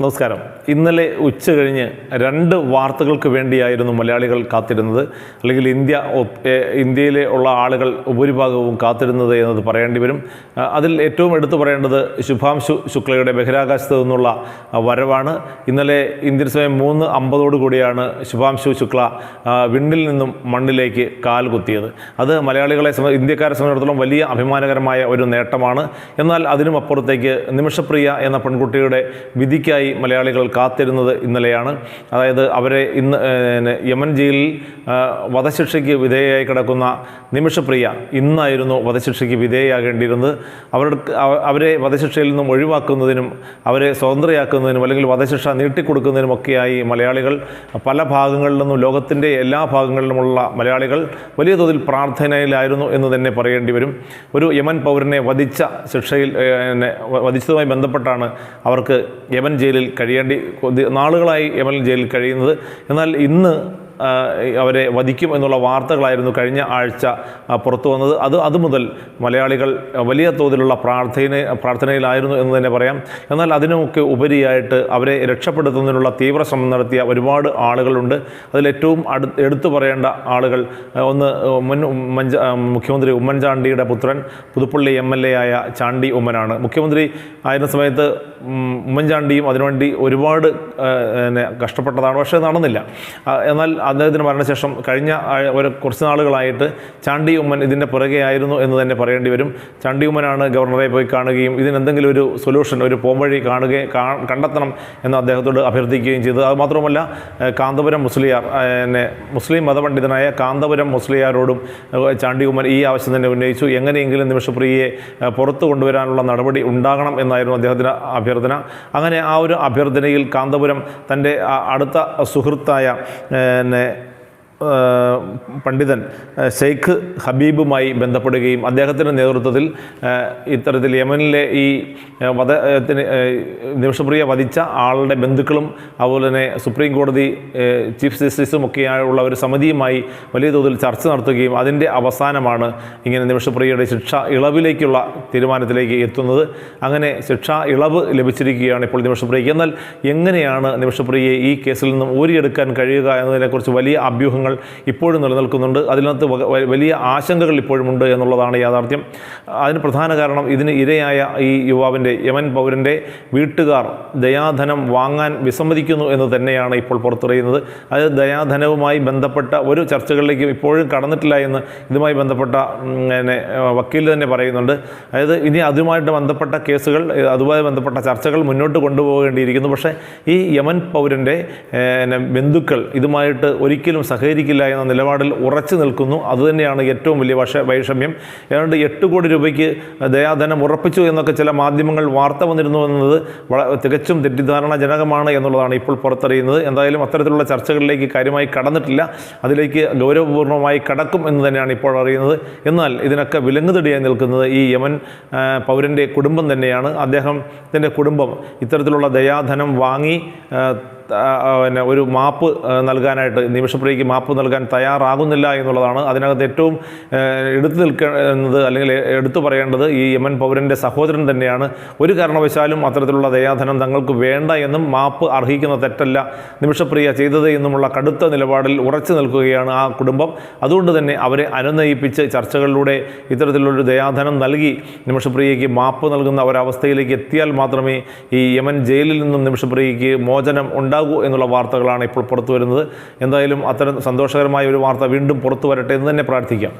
നമസ്കാരം. ഇന്നലെ ഉച്ച കഴിഞ്ഞ് രണ്ട് വാർത്തകൾക്ക് വേണ്ടിയായിരുന്നു മലയാളികൾ കാത്തിരുന്നത്. അല്ലെങ്കിൽ ഇന്ത്യ ഇന്ത്യയിലെ ഉള്ള ആളുകൾ ഉപരിഭാഗവും കാത്തിരുന്നത് എന്നത് പറയേണ്ടി വരും. അതിൽ ഏറ്റവും എടുത്തു പറയേണ്ടത് ശുഭാംശു ശുക്ലയുടെ ബഹിരാകാശത്ത് നിന്നുള്ള വരവാണ്. ഇന്നലെ ഇന്ത്യൻ സമയം മൂന്ന് അമ്പതോടു കൂടിയാണ് ശുഭാംശു ശുക്ല വിണ്ണിൽ നിന്നും മണ്ണിലേക്ക് കാൽ കുത്തിയത്. അത് മലയാളികളെ ഇന്ത്യക്കാരെ സംബന്ധിച്ചിടത്തോളം വലിയ അഭിമാനകരമായ ഒരു നേട്ടമാണ്. എന്നാൽ അതിനും അപ്പുറത്തേക്ക് നിമിഷപ്രിയ എന്ന പെൺകുട്ടിയുടെ വിധിക്കായി മലയാളികൾ കാത്തിരുന്നത് ഇന്നലെയാണ്. അതായത് അവരെ ഇന്ന് യമൻ ജയിലിൽ വധശിക്ഷയ്ക്ക് വിധേയയായി കിടക്കുന്ന നിമിഷപ്രിയ ഇന്നായിരുന്നു വധശിക്ഷയ്ക്ക് വിധേയയാകേണ്ടിയിരുന്നത്. അവർക്ക് അവരെ വധശിക്ഷയിൽ നിന്നും ഒഴിവാക്കുന്നതിനും അവരെ സ്വതന്ത്രയാക്കുന്നതിനും അല്ലെങ്കിൽ വധശിക്ഷ നീട്ടിക്കൊടുക്കുന്നതിനുമൊക്കെയായി മലയാളികൾ പല ഭാഗങ്ങളിൽ നിന്നും ലോകത്തിന്റെ എല്ലാ ഭാഗങ്ങളിലുമുള്ള മലയാളികൾ വലിയ തോതിൽ പ്രാർത്ഥനയിലായിരുന്നു എന്ന് തന്നെ പറയേണ്ടി വരും. ഒരു യമൻ പൗരനെ വധിച്ച ശിക്ഷയിൽ വധിച്ചതുമായി ബന്ധപ്പെട്ടാണ് അവർക്ക് യമൻ ജയിലിൽ കഴിയേണ്ടി കൊതി- നാളുകളായി എ ജയിലിൽ കഴിയുന്നത്. എന്നാൽ ഇന്ന് അവരെ വധിക്കും എന്നുള്ള വാർത്തകളായിരുന്നു കഴിഞ്ഞ ആഴ്ച പുറത്തു വന്നത്. അത് അതുമുതൽ മലയാളികൾ വലിയ തോതിലുള്ള പ്രാർത്ഥന പ്രാർത്ഥനയിലായിരുന്നു എന്ന് തന്നെ പറയാം. എന്നാൽ അതിനുമൊക്കെ ഉപരിയായിട്ട് അവരെ രക്ഷപ്പെടുത്തുന്നതിനുള്ള തീവ്ര ശ്രമം നടത്തിയ ഒരുപാട് ആളുകളുണ്ട്. അതിലേറ്റവും അടു എടുത്തു പറയേണ്ട ആളുകൾ ഒന്ന് മുൻ ഉമ്മൻചാ മുഖ്യമന്ത്രി ഉമ്മൻചാണ്ടിയുടെ പുത്രൻ പുതുപ്പള്ളി എം എൽ എ ആയ ചാണ്ടി ഉമ്മനാണ്. മുഖ്യമന്ത്രി ആയിരുന്ന സമയത്ത് ഉമ്മൻചാണ്ടിയും അതിനുവേണ്ടി ഒരുപാട് കഷ്ടപ്പെട്ടതാണ്. പക്ഷേ നടന്നില്ല. എന്നാൽ അദ്ദേഹത്തിന് മരണശേഷം കഴിഞ്ഞ ഒരു കുറച്ച് നാളുകളായിട്ട് ചാണ്ടി ഉമ്മൻ ഇതിന്റെ പുറകെയായിരുന്നു എന്ന് തന്നെ പറയേണ്ടി വരും. ചാണ്ടി ഉമ്മനാണ് ഗവർണറെ പോയി കാണുകയും ഇതിനെന്തെങ്കിലും ഒരു സൊല്യൂഷൻ ഒരു പോംവഴി കാണുകയും കണ്ടെത്തണം എന്ന് അദ്ദേഹത്തോട് അഭ്യർത്ഥിക്കുകയും ചെയ്തു. അതുമാത്രമല്ല കാന്തപുരം മുസ്ലിയാർ എന്നെ മുസ്ലിം മതപണ്ഡിതനായ കാന്തപുരം മുസ്ലിയാരോടും ചാണ്ടി ഉമ്മൻ ഈ ആവശ്യം തന്നെ ഉന്നയിച്ചു. എങ്ങനെയെങ്കിലും നിമിഷപ്രിയയെ പുറത്തു കൊണ്ടുവരാനുള്ള നടപടി ഉണ്ടാകണം എന്നായിരുന്നു അദ്ദേഹത്തിന് അഭ്യർത്ഥന. അങ്ങനെ ആ ഒരു അഭ്യർത്ഥനയിൽ കാന്തപുരം തന്റെ അടുത്ത സുഹൃത്തായ non പണ്ഡിതൻ ഷെയ്ഖ് ഹബീബുമായി ബന്ധപ്പെടുകയും അദ്ദേഹത്തിന്റെ നേതൃത്വത്തിൽ ഇത്തരത്തിൽ യമനിലെ ഈ വധത്തിന് നിമിഷപ്രിയ വധിച്ച ആളുടെ ബന്ധുക്കളും അതുപോലെ തന്നെ സുപ്രീം കോടതി ചീഫ് ജസ്റ്റിസും ഒക്കെയായുള്ള ഒരു സമിതിയുമായി വലിയ തോതിൽ ചർച്ച നടത്തുകയും അതിന്റെ അവസാനമാണ് ഇങ്ങനെ നിമിഷപ്രിയയുടെ ശിക്ഷ ഇളവിലേക്കുള്ള തീരുമാനത്തിലേക്ക് എത്തുന്നത്. അങ്ങനെ ശിക്ഷ ഇളവ് ലഭിച്ചിരിക്കുകയാണ് ഇപ്പോൾ നിമിഷപ്രിയയ്ക്ക്. എന്നാൽ എങ്ങനെയാണ് നിമിഷപ്രിയയെ ഈ കേസിൽ നിന്നും ഊരിയെടുക്കാൻ കഴിയുക എന്നതിനെക്കുറിച്ച് വലിയ അഭ്യൂഹങ്ങൾ ഇപ്പോഴും നിലനിൽക്കുന്നുണ്ട്. അതിനകത്ത് വലിയ ആശങ്കകൾ ഇപ്പോഴുമുണ്ട് എന്നുള്ളതാണ് യാഥാർത്ഥ്യം. അതിന് പ്രധാന കാരണം ഇതിന് ഇരയായ ഈ യുവാവിന്റെ യമൻ പൗരന്റെ വീട്ടുകാർ ദയാധനം വാങ്ങാൻ വിസമ്മതിക്കുന്നു എന്ന് തന്നെയാണ് ഇപ്പോൾ പുറത്തറിയുന്നത്. അത് ദയാധനവുമായി ബന്ധപ്പെട്ട ഒരു ചർച്ചകളിലേക്കും ഇപ്പോഴും കടന്നിട്ടില്ല എന്ന് ഇതുമായി ബന്ധപ്പെട്ട പിന്നെ വക്കീൽ തന്നെ പറയുന്നുണ്ട്. അതായത് ഇനി അതുമായിട്ട് ബന്ധപ്പെട്ട കേസുകൾ അതുമായി ബന്ധപ്പെട്ട ചർച്ചകൾ മുന്നോട്ട് കൊണ്ടുപോകേണ്ടിയിരിക്കുന്നു. പക്ഷേ ഈ യമൻ പൗരന്റെ ബന്ധുക്കൾ ഇതുമായിട്ട് ഒരിക്കലും സഹകരിക്കില്ല എന്ന നിലപാടിൽ ഉറച്ചു നിൽക്കുന്നു. അതുതന്നെയാണ് ഏറ്റവും വലിയ വശ വൈഷമ്യം. ഏതാണ്ട് എട്ട് കോടി രൂപയ്ക്ക് ദയാധനം ഉറപ്പിച്ചു എന്നൊക്കെ ചില മാധ്യമങ്ങൾ വാർത്ത വന്നിരുന്നു എന്നത് തികച്ചും തെറ്റിദ്ധാരണജനകമാണ് എന്നുള്ളതാണ് ഇപ്പോൾ പുറത്തറിയുന്നത്. എന്തായാലും അത്തരത്തിലുള്ള ചർച്ചകളിലേക്ക് കാര്യമായി കടന്നിട്ടില്ല. അതിലേക്ക് ഗൗരവപൂർണമായി കടക്കും എന്ന് തന്നെയാണ് ഇപ്പോൾ അറിയുന്നത്. എന്നാൽ ഇതിനൊക്കെ വിലങ്ങുതടിയായി നിൽക്കുന്നത് ഈ യമൻ പൗരന്റെ കുടുംബം തന്നെയാണ്. അദ്ദേഹത്തിന്റെ കുടുംബം ഇത്തരത്തിലുള്ള ദയാധനം വാങ്ങി പിന്നെ ഒരു മാപ്പ് നൽകാനായിട്ട് നിമിഷപ്രിയയ്ക്ക് മാപ്പ് നൽകാൻ തയ്യാറാകുന്നില്ല എന്നുള്ളതാണ്. അതിനകത്ത് ഏറ്റവും എടുത്തു നിൽക്കുന്നത് അല്ലെങ്കിൽ എടുത്തു പറയേണ്ടത് ഈ യമൻ പൗരന്റെ സഹോദരൻ തന്നെയാണ്. ഒരു കാരണവശാലും അത്തരത്തിലുള്ള ദയാധനം തങ്ങൾക്ക് വേണ്ട എന്നും മാപ്പ് അർഹിക്കുന്ന തെറ്റല്ല. നിമിഷപ്രിയ ചെയ്തത് എന്നുമുള്ള കടുത്ത നിലപാടിൽ ഉറച്ചു നിൽക്കുകയാണ് ആ കുടുംബം. അതുകൊണ്ട് തന്നെ അവരെ അനുനയിപ്പിച്ച് ചർച്ചകളിലൂടെ ഇത്തരത്തിലുള്ളൊരു ദയാധനം നൽകി നിമിഷപ്രിയയ്ക്ക് മാപ്പ് നൽകുന്ന ഒരവസ്ഥയിലേക്ക് എത്തിയാൽ മാത്രമേ ഈ യമൻ ജയിലിൽ നിന്നും നിമിഷപ്രിയയ്ക്ക് മോചനം ഉണ്ടാകൂ എന്നുള്ള വാർത്തകളാണ് ഇപ്പോൾ പുറത്തു വരുന്നത് എന്തായാലും അത്തരം സന്തോഷകരമായ ഒരു വാർത്ത വീണ്ടും പുറത്തു വരട്ടെ എന്ന് തന്നെ പ്രാർത്ഥിക്കാം.